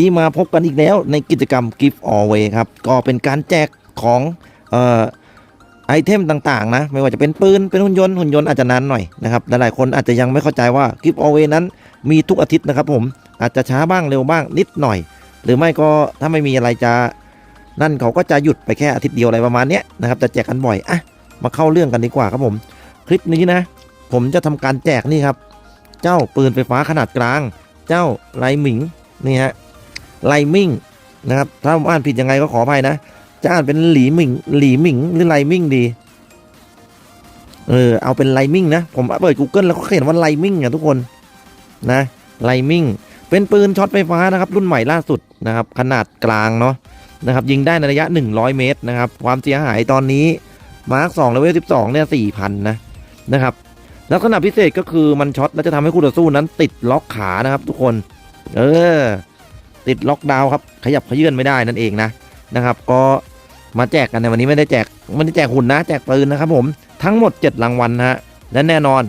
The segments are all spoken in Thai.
นี้มาพบกันอีกแล้วในกิจกรรม Gift Away ครับ ก็เป็นการแจกของเอ่อไอเทมต่างๆ นะ ไม่ว่าจะเป็นปืน เป็นหุ่นยนต์ หุ่นยนต์อาจจะนานหน่อยนะครับ หลายๆคนอาจจะยังไม่เข้าใจว่า Gift Away นั้นมีทุกอาทิตย์นะครับผม อาจจะช้าบ้างเร็วบ้างนิดหน่อย หรือไม่ก็ถ้าไม่มีอะไรจะนั่นเขาก็จะหยุดไปแค่อาทิตย์เดียวอะไรประมาณนี้นะครับ จะแจกกันบ่อย อะ มาเข้าเรื่องกันดีกว่าครับผม คลิปนี้นะ ผมจะทำการแจกนี่ครับ เจ้าปืนไฟฟ้าขนาดกลาง เจ้าไลหมิงนี่ฮะ ไลมิงนะครับ ถ้าผมอ่านผิดยังไงก็ขออภัยนะ จะอ่านเป็นหลีหมิงหลีหมิงหรือไลมิงดี เออ เอาเป็นไลมิงนะ ผมเปิด Google แล้วก็เห็นว่าไลมิงอะทุกคนนะไลมิงเป็นปืนช็อตไฟฟ้านะครับ รุ่นใหม่ล่าสุดนะครับ ขนาดกลางเนาะนะครับยิงได้ในระยะ 100 เมตรนะครับ ความเสียหายตอนนี้มาร์ค2เลเวล12เนี่ย4,000นนะนะครับลักษณะพิเศษก็คือมันช็อตแล้วจะทำให้คู่ต่อสู้นั้นติดล็อกขานะครับทุกคน เออ ติดล็อกดาวน์ครับขยับขยื่นไม่ได้นั่นเองนะนะครับ ก็มาแจกกันในวันนี้ไม่ได้แจกไม่ได้แจกหุ่นนะ แจกปืนนะครับผมทั้งหมด 7 รางวัลนะฮะและแน่นอน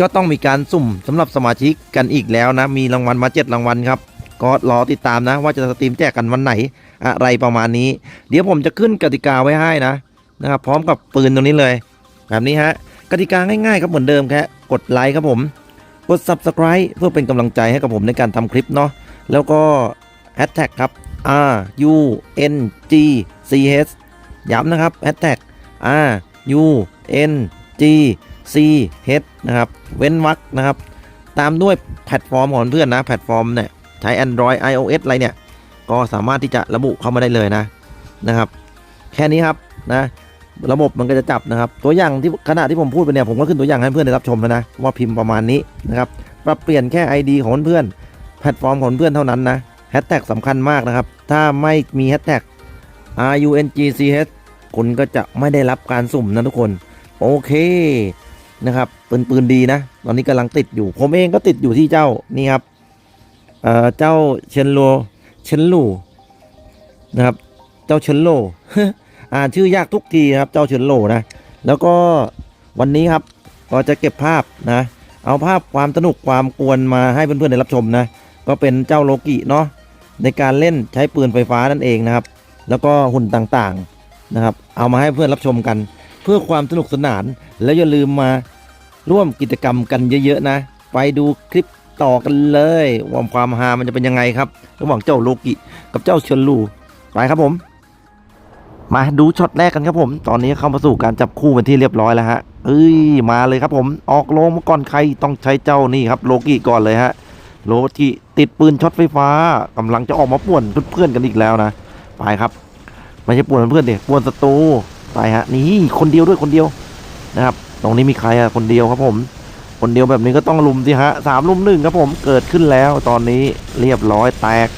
ก็ต้องมีการสุ่มสำหรับสมาชิกกันอีกแล้วนะ มีรางวัลมา 7 รางวัลครับก็รอติดตามนะ ว่าจะสตรีมแจกกันวันไหนอะไรประมาณนี้ เดี๋ยวผมจะขึ้นกติกาไว้ให้นะนะครับ พร้อมกับปืนตรงนี้เลย แบบนี้ฮะกติกาง่ายๆครับเหมือนเดิมแค่กดไลค์ครับผม กด subscribe เพื่อเป็นกำลังใจให้กับผมในการทำคลิปเนาะแล้วก็ hashtag ครับ R U N G C H ย้ำนะครับ hashtag R U N G C H นะครับ เว้นวรรคนะครับ ตามด้วยแพลตฟอร์มของเพื่อนนะ แพลตฟอร์มเนี่ย ใช้ Android iOS อะไรเนี่ย ก็สามารถที่จะระบุเข้ามาได้เลยนะนะครับ แค่นี้ครับนะ ระบบมันก็จะจับนะครับ ตัวอย่างที่ขณะที่ผมพูดไปเนี่ยผมก็ขึ้นตัวอย่างให้เพื่อนได้รับชมแล้วนะว่าพิมพ์ประมาณนี้นะครับปรับเปลี่ยนแค่ ID ของเพื่อนแพลตฟอร์มของเพื่อนเท่านั้นนะแฮชแท็กสำคัญมากนะครับ ถ้าไม่มีแฮชแท็ก R U N G C H คุณก็จะไม่ได้รับการสุ่มนะทุกคน โอเคนะครับปืนปืนดีนะ ตอนนี้กำลังติดอยู่ ผมเองก็ติดอยู่ที่เจ้านี่ครับเอ่อเจ้าเชนโลเชนลูนะครับ เจ้าเชนโล อ่านชื่อยากทุกทีครับ เจ้าเฉินโหลนะ แล้วก็วันนี้ครับก็จะเก็บภาพนะ เอาภาพความสนุกความกวนมาให้เพื่อนๆได้รับชมนะ ก็เป็นเจ้าโลกิเนาะในการเล่นใช้ปืนไฟฟ้านั่นเองนะครับ แล้วก็หุ่นต่างๆนะครับ เอามาให้เพื่อนรับชมกัน เพื่อความสนุกสนาน แล้วอย่าลืมมาร่วมกิจกรรมกันเยอะๆนะ ไปดูคลิปต่อกันเลยว่าความฮามันจะเป็นยังไงครับ ระหว่างเจ้าโลกิกับเจ้าเฉินลูไปครับผม มาดูช็อตแรกกันครับผม ตอนนี้เข้ามาสู่การจับคู่เป็นที่เรียบร้อยแล้วฮะเอ้ยมาเลยครับผม ออกโลมาก่อนใครต้องใช้เจ้านี่ครับโลกิก่อนเลยฮะ โลกิติดปืนช็อตไฟฟ้ากำลังจะออกมาป่วนเพื่อนๆกันอีกแล้วนะ ไปครับ ไม่ใช่ป่วนเพื่อนเด็กป่วนศัตรูไปฮะ นี่คนเดียวด้วยคนเดียวนะครับ ตรงนี้มีใครอะคนเดียวครับผม คนเดียวแบบนี้ก็ต้องลุมสิฮะสามลุมหนึ่งครับผม เกิดขึ้นแล้วตอนนี้เรียบร้อยแตก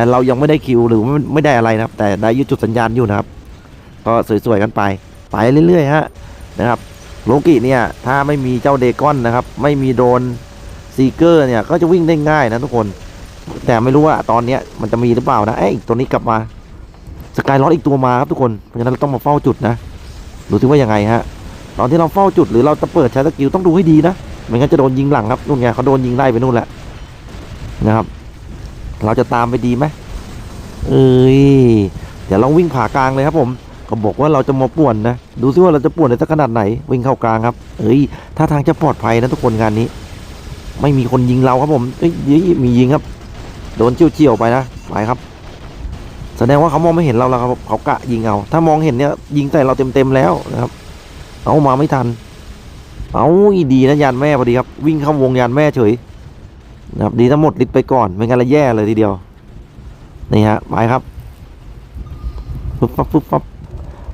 แต่เรายังไม่ได้คิวหรือไม่ไมได้อะไรนะครับ แต่ได้ยึดจุดสัญญาณอยู่นะครับ ก็สวยๆกันไป ไปเรื่อยๆฮะนะครับโลกิเนี่ยถ้าไม่มีเจ้าเดกอนนะครับ ไม่มีโดนซีเกอร์เนี่ยก็จะวิ่งได้ง่ายนะทุกคน แต่ไม่รู้ว่าตอนเนี้ยมันจะมีหรือเปล่านะเอ้ตัวนี้กลับมาสกายล็อตอีกตัวมาครับทุกคนเพราะฉะนั้นเราต้องมาเฝ้าจุดนะดูซิว่ายังไงฮะตอนที่เราเฝ้าจุดหรือเราจะเปิดใช้สกิลต้องดูให้ดีนะไม่งั้นจะโดนยิงหลังครับนู่นไงเขาโดนยิงไล่ไปนู่นแหละนะครับ เราจะตามไปดีไหมเอ้ยเดี๋ยวเราวิ่งผ่ากลางเลยครับผม ก็บอกว่าเราจะมาป่วนนะ ดูซิว่าเราจะป่วนได้สักขนาดไหน วิ่งเข้ากลางครับ เอ้ยท่าทางจะปลอดภัยนะทุกคนงานนี้ ไม่มีคนยิงเราครับผมเอ้ยมียิงครับ โดนเฉียวๆไปนะไปครับ แสดงว่าเขามองไม่เห็นเราแล้วครับเขากะยิงเอา ถ้ามองเห็นเนี่ยยิงใส่เราเต็มๆแล้วนะครับเอามาไม่ทัน เอาอีดีนะยานแม่พอดีครับ วิ่งเข้าวงยานแม่เฉย นะครับดีทั้งหมดลิดไปก่อนไม่งั้นละแย่เลยทีเดียวนี่ฮะไปครับปุ๊บปั๊บปุ๊บปั๊บ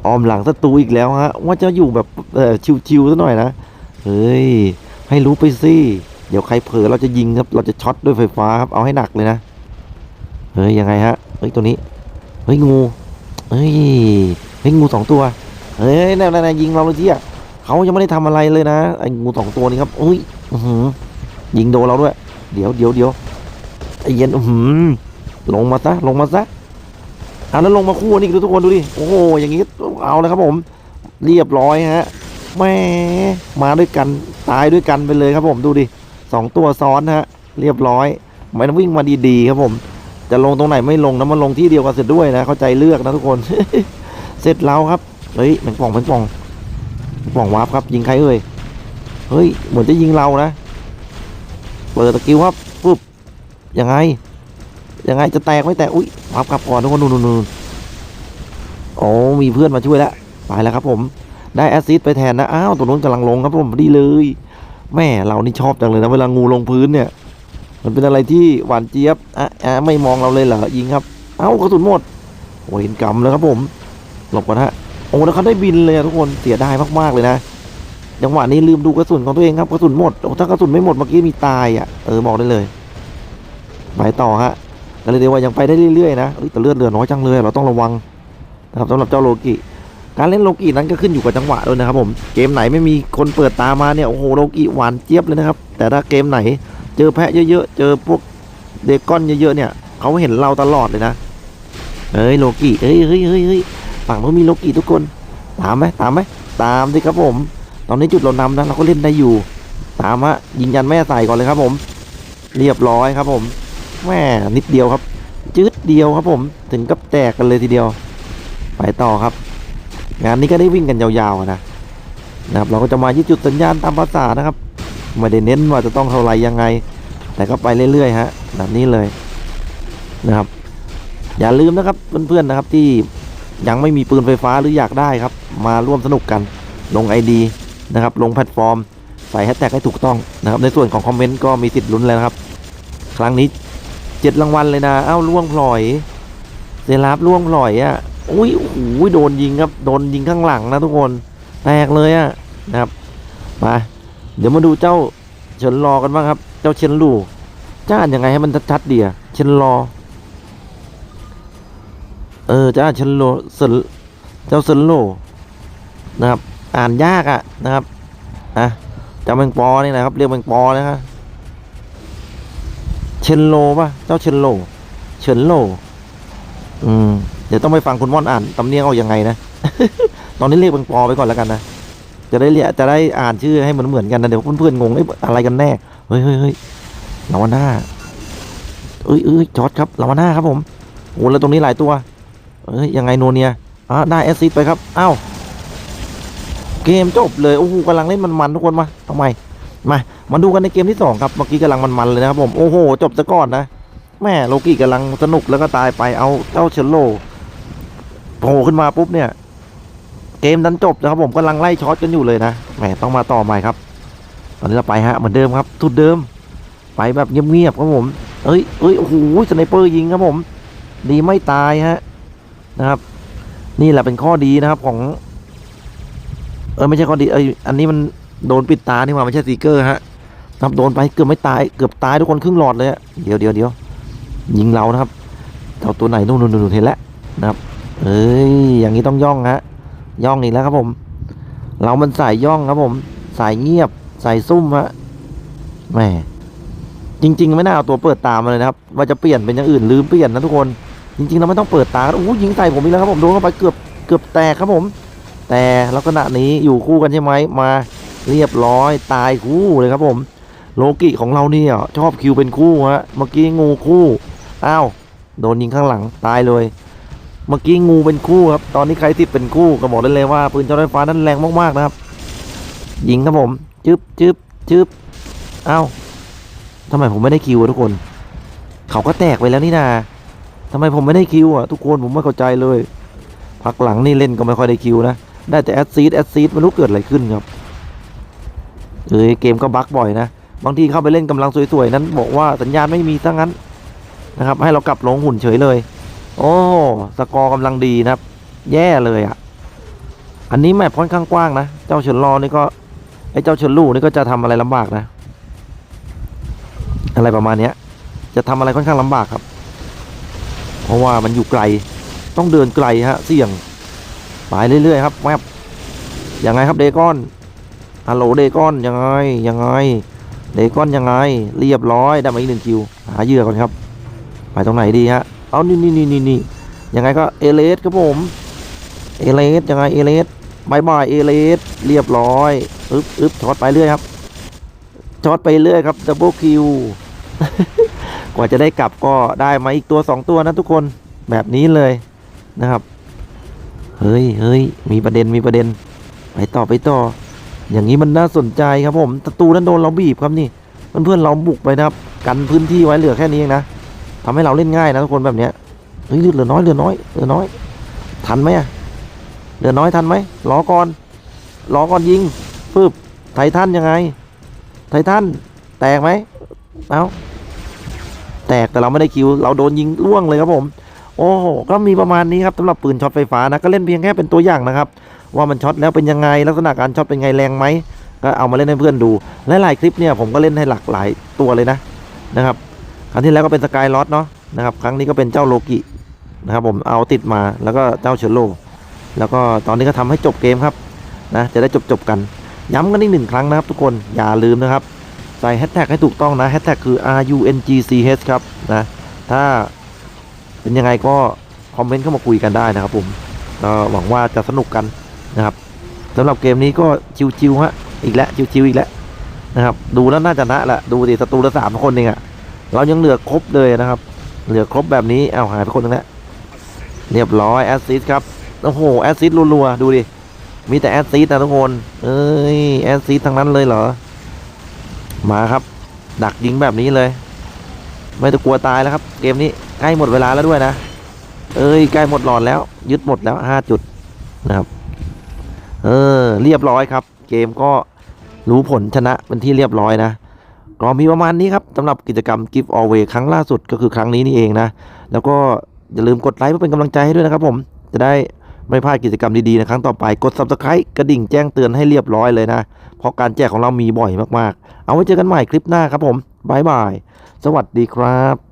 ออมหลังศัตรูอีกแล้วฮะว่าจะอยู่แบบเออชิวๆซะหน่อยนะเฮ้ยให้รู้ไปสิเดี๋ยวใครเผลอเราจะยิงครับเราจะช็อตด้วยไฟฟ้าครับเอาให้หนักเลยนะเฮ้ยยังไงฮะเฮ้ยตัวนี้เฮ้ยงูเฮ้ยเฮ้ยงูสองตัวเฮ้ยนั่นๆยิงเราเลยที่อะเขายังไม่ได้ทำอะไรเลยนะไอ้งูสองตัวนี้ครับอุ้ยยิงโดนเราด้วย เดี๋ยวเดี๋ยวเดี๋ยวไอเย็นอือหือลงมาซะลงมาซะเอาแล้วลงมาคู่นี่ดูทุกคนดูดิโอ้โหอย่างนี้เอาเลยครับผม เรียบร้อยฮะแม่มาด้วยกันตายด้วยกันไปเลยครับผมดูดิสองตัวซ้อนฮะเรียบร้อยมันวิ่งมาดีๆครับผมจะลงตรงไหนไม่ลงนะมันลงที่เดียวกันเสร็จด้วยนะเข้าใจเลือกนะทุกคน เสร็จแล้วครับเฮ้ยแมงป่องแมงป่องแมงป่องวาร์ปครับยิงใครเอ่ยเฮ้ยเหมือนจะยิงเรานะ เปิดตะกิ้วครับปุ๊บยังไง ยังไงจะแตกไม่แตก อุ้ยวาร์ปกลับก่อนทุกคนนู่นนู่นโอ้มีเพื่อนมาช่วยแล้วไปแล้วครับ ผมได้แอสซิสต์ไปแทนนะอ้าวตัวนู้นกำลังลงครับผมดีเลยแม่เรานี่ชอบจังเลยนะเวลางูลงพื้นเนี่ย มันเป็นอะไรที่หวานเจี๊ยบอะอะไม่มองเราเลยเหรอยิงครับ เอ้ากระสุนหมดโอ้เห็นกำแล้วครับผมหลบก่อนฮะโอ้แล้วเขาได้บินเลยทุกคนเสียดายมากๆเลยนะ จังหวะนี้ลืมดูกระสุนของตัวเองครับกระสุนหมดโอ้ถ้ากระสุนไม่หมดเมื่อกี้มีตายอะเออบอกได้เลยไปต่อฮะก็เลยเรียว่ายังไปได้เรื่อยๆนะเอ้ยแต่เลือดเหลือน้อยจังเลย เราต้องระวังนะครับสำหรับเจ้าโลกิการเล่นโลกินั้นก็ขึ้นอยู่กับจังหวะด้วยนะครับผมเกมไหนไม่มีคนเปิดตามาเนี่ยโอ้โหโลกิหวานเจี๊ยบเลยนะครับแต่ถ้าเกมไหนเจอแพะเยอะๆเจอพวกเดก้อนเยอะๆเนี่ยเขาเห็นเราตลอดเลยนะเฮ้ยโลกิเฮ้ยเฮ้ยเฮ้ยเฮ้ยฝั่งนู้นมีโลกิทุกคนตามไหมตามไหมตามดิครับผม ตอนนี้จุดเรานำนะเราก็เล่นได้อยู่ ตามฮะยิงยันแม่ใส่ก่อนเลยครับผม เรียบร้อยครับผมแม่นิดเดียวครับ จืดเดียวครับผม ถึงกับแตกกันเลยทีเดียว ไปต่อครับ งานนี้ก็ได้วิ่งกันยาวๆนะนะครับเราก็จะมายึดจุดสัญญาณตามภาษานะครับไม่ได้เน้นว่าจะต้องเท่าไรยังไง แต่ก็ไปเรื่อยๆฮะแบบนี้เลยนะครับ อย่าลืมนะครับเพื่อนๆนะครับที่ยังไม่มีปืนไฟฟ้าหรืออยากได้ครับ มาร่วมสนุกกันลง ID นะครับลงแพลตฟอร์มใส่แฮชแท็กให้ถูกต้องนะครับในส่วนของคอมเมนต์ก็มีสิทธิ์ลุ้นแล้วครับ ครั้งนี้เจ็ดรางวัลเลยนะเอ้าล่วงพลอยเซราฟล่วงพลอยอะอุ้ยโอ้โหโดนยิงครับโดนยิงข้างหลังนะทุกคนแตกเลยอะนะครับมาเดี๋ยวมาดูเจ้าเฉินรอกันบ้างครับ เจ้าเฉินลู่จะอ่านยังไงให้มันชัดๆดีอะเฉินรอเออจะอ่านเฉินโลเซินเจ้าเซินโลนะครับ อ่านยากอะนะครับอะจ้าแมงปอนี่นะครับเรียกแมงปอนะครับเชนโลป่ะเจ้าเชนโลเฉินโล อืมเดี๋ยวต้องไปฟังคุณม่อนอ่านตำเนียงเอาอยังไงนะ ตอนนี้เรียกแมงปอไปก่อนแล้วกันนะจะได้เรียกจะได้อ่านชื่อให้มันเหมือนกันนะเดี๋ยวเพื่อนๆงงเอ้อะไรกันแน่เฮ้ยเฮ้ยเฮ้ยลาวาน่าเอ้ยเอ้ยจอร์ดครับลาวาน่าครับผมโอ้แล้วตรงนี้หลายตัวเอ้ยยังไงโนเนียอะได้แอสซิดไปครับอ้าว เกมจบเลยโอ้โหกำลังเล่นมันๆทุกคนมาทำไมมามาดูกันในเกมที่สองครับเมื่อกี้กำลังมันๆเลยนะครับผมโอ้โหจบซะก่อนนะแม่โลกี้กำลังสนุกแล้วก็ตายไปเอาเจ้าเชลโลโผล่ขึ้นมาปุ๊บเนี่ย เกมนั้นจบนะครับผมกำลังไล่ช็อตกันอยู่เลยนะแหมต้องมาต่อใหม่ครับ ตอนนี้เราไปฮะเหมือนเดิมครับทุดเดิม ไปแบบเงียบๆครับผมเอ้ยเอ้ยโอ้โหสไนเปอร์ยิงครับผม ดีไม่ตายฮะนะครับ นี่แหละเป็นข้อดีนะครับของ เออไม่ใช่ข้อดีเออันนี้มันโดนปิดตานี่หว่าไม่ใช่สติกเกอร์ฮะนะครับโดนไปเกือบไม่ตายเกือบตายทุกคนครึ่งหลอดเลยอะเดี๋ยวเดี๋ยวเดี๋ยวยิงเรานะครับเอาตัวไหนนู่นนู่นนู่นเห็นแล้วนะครับเอ้ยอย่างนี้ต้องย่องฮะย่องอีกแล้วครับผม เรามันสายย่องครับผม สายเงียบสายซุ่มฮะแหมจริง ๆ ไม่น่าเอาตัวเปิดตามมาเลยนะครับว่าจะเปลี่ยนเป็นอย่างอื่นลืมเปลี่ยนนะทุกคน จริงๆเราไม่ต้องเปิดตาโอ้ยิงใส่ผมอีกแล้วครับผมโดนเข้าไปเกือบเกือบแตกครับผม แต่ลักษณะนี้อยู่คู่กันใช่ไหมมาเรียบร้อยตายคู่เลยครับผม โลกิของเราเนี่ยชอบคิวเป็นคู่ฮะเมื่อกี้งูคู่อ้าวโดนยิงข้างหลังตายเลย เมื่อกี้งูเป็นคู่ครับตอนนี้ใครที่เป็นคู่ก็บอกได้เลยว่าปืนเจ้าไฟฟ้านั้นแรงมากๆนะครับยิงครับผมจึ๊บจึ๊บจึ๊บอ้าวทำไมผมไม่ได้คิวอะทุกคน เขาก็แตกไปแล้วนี่นาทำไมผมไม่ได้คิวอะทุกคนผมไม่เข้าใจเลยพักหลังนี่เล่นก็ไม่ค่อยได้คิวนะ ได้แต่แอดซีดแอดซีดไม่รู้เกิดอะไรขึ้นครับเอ้ยเกมก็บั๊กบ่อยนะ บางทีเข้าไปเล่นกำลังสวยๆ นั้นบอกว่าสัญญาณไม่มีซะงั้นนะครับ ให้เรากลับลงหุ่นเฉยเลย โอ้สกอร์กำลังดีนะครับ แย่เลยอะ อันนี้แมปค่อนข้างกว้างนะ เจ้าเฉินรอนี่ก็ไอ้เจ้าเฉินลู่นี่ก็จะทำอะไรลำบากนะ อะไรประมาณเนี้ย จะทำอะไรค่อนข้างลำบากครับ เพราะว่ามันอยู่ไกล ต้องเดินไกลฮะ เสี่ยง ไปเรื่อยๆครับแมปยังไงครับเดกอนฮัลโหลเดกอนยังไงยังไงเดกอนยังไง เรียบร้อยได้มาอีกหนึ่งคิวหาเหยื่อก่อนครับ ไปตรงไหนดีฮะเอานี่นี่นี่นี่นี่ยังไงก็เอเลสครับผมเอเลสยังไงเอเลสบายบายเอเลสเรียบร้อยอึ๊บอึ๊บช็อตไปเรื่อยครับช็อตไปเรื่อยครับดับเบิลคิวกว่าจะได้กลับก็ได้มาอีกตัวสองตัวนะทุกคนแบบนี้เลยนะครับ เฮ้ยเฮ้ยมีประเด็นมีประเด็น ไปต่อไปต่อ อย่างนี้มันน่าสนใจครับผมศัตรูนั้นโดนเราบีบครับนี่เพื่อนๆเราบุกไปนะครับ กันพื้นที่ไว้เหลือแค่นี้เองนะทำให้เราเล่นง่ายนะทุกคนแบบเนี้ยเฮ้ยเหลือน้อยเหลือน้อยเหลือน้อย ทันไหมอะเหลือน้อยทันไหมรอก่อนรอก่อนยิงฟึบไททันยังไง ไททันแตกไหมเอาแตกแต่เราไม่ได้คิว เราโดนยิงล่วงเลยครับผม โอ้โหก็มีประมาณนี้ครับสำหรับปืนช็อตไฟฟ้านะก็เล่นเพียงแค่เป็นตัวอย่างนะครับว่ามันช็อตแล้วเป็นยังไงลักษณะการช็อตเป็นไงแรงไหมก็เอามาเล่นให้เพื่อนดูและหลายคลิปเนี่ยผมก็เล่นให้หลากหลายตัวเลยนะนะครับครั้งที่แล้วก็เป็นสกายลอตเนาะนะครับครั้งนี้ก็เป็นเจ้าโลกินะครับผมเอาติดมาแล้วก็เจ้าเชลโล แล้วก็ตอนนี้ก็ทำให้จบเกมครับนะจะได้จบจบกัน ย้ำกันอีกหนึ่งครั้งนะครับทุกคนอย่าลืมนะครับใส่แฮชแท็กให้ถูกต้องนะแฮชแท็กคือ R U N G C H ครับนะถ้า เป็นยังไงก็คอมเมนต์เข้ามาคุยกันได้นะครับผมก็หวังว่าจะสนุกกันนะครับสำหรับเกมนี้ก็ชิวๆฮะอีกแล้วชิวๆอีกแล้วนะครับ ดูแล้วน่าจะนะแหละดูดิศัตรูละสามคนเองอะเรายังเหลือครบเลยนะครับ เหลือครบแบบนี้เอาหายไปคนนึงแล้วเรียบร้อยแอสซิสครับโอ้โหแอสซิสรัวๆดูดิมีแต่แอสซิสนะทุกคนเอ้ยแอสซิสทั้งนั้นเลยเหรอมาครับ ดักยิงแบบนี้เลย ไม่ต้องกลัวตายแล้วครับ เกมนี้ใกล้หมดเวลาแล้วด้วยนะ เอ้ยใกล้หมดหลอดแล้ว ยึดหมดแล้วห้าจุดนะครับเออเรียบร้อยครับ เกมก็รู้ผลชนะเป็นที่เรียบร้อยนะก็มีประมาณนี้ครับสำหรับกิจกรรม Give Away ครั้งล่าสุดก็คือครั้งนี้นี่เองนะ แล้วก็อย่าลืมกดไลค์เพื่อเป็นกำลังใจให้ด้วยนะครับผมจะได้ ไม่พลาดกิจกรรมดีๆในครั้งต่อไป กด Subscribe กระดิ่งแจ้งเตือนให้เรียบร้อยเลยนะ เพราะการแจกของเรามีบ่อยมากๆ เอาไว้เจอกันใหม่คลิปหน้าครับผมบ๊ายบาย สวัสดีครับ